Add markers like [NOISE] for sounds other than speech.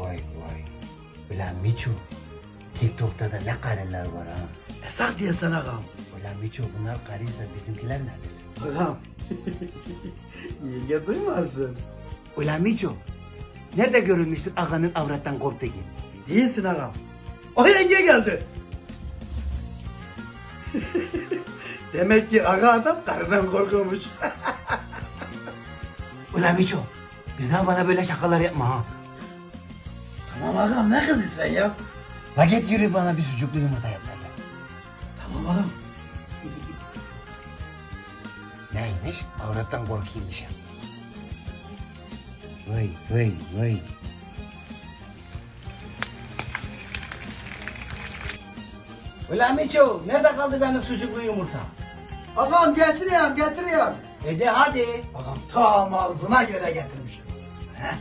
vay vay. Ulan Miço. TikTok'ta da ne karılar var ha. Esak diye sana ağam. Ulan Miço bunlar karıysa bizimkiler nerede? Ağam. [LAUGHS] Yenge duymasın. Ulan Miço. Nerede görülmüştür ağanın avrattan korktuğu? Değilsin ağam. O yenge geldi. [LAUGHS] Demek ki ağa adam karıdan korkuyormuş. [LAUGHS] Ulan Miço. Bir daha bana böyle şakalar yapma ha. Tamam ağam ne kızı sen ya? La git yürü bana bir sucuklu yumurta yap da gel. Tamam ağam. Neymiş? Avrattan ya. Vay vay vay. Ulan Miço, nerede kaldı benim sucuklu yumurta? Ağam getiriyorum getiriyorum. E de hadi. Ağam tam ağzına göre getirmişim. Heh,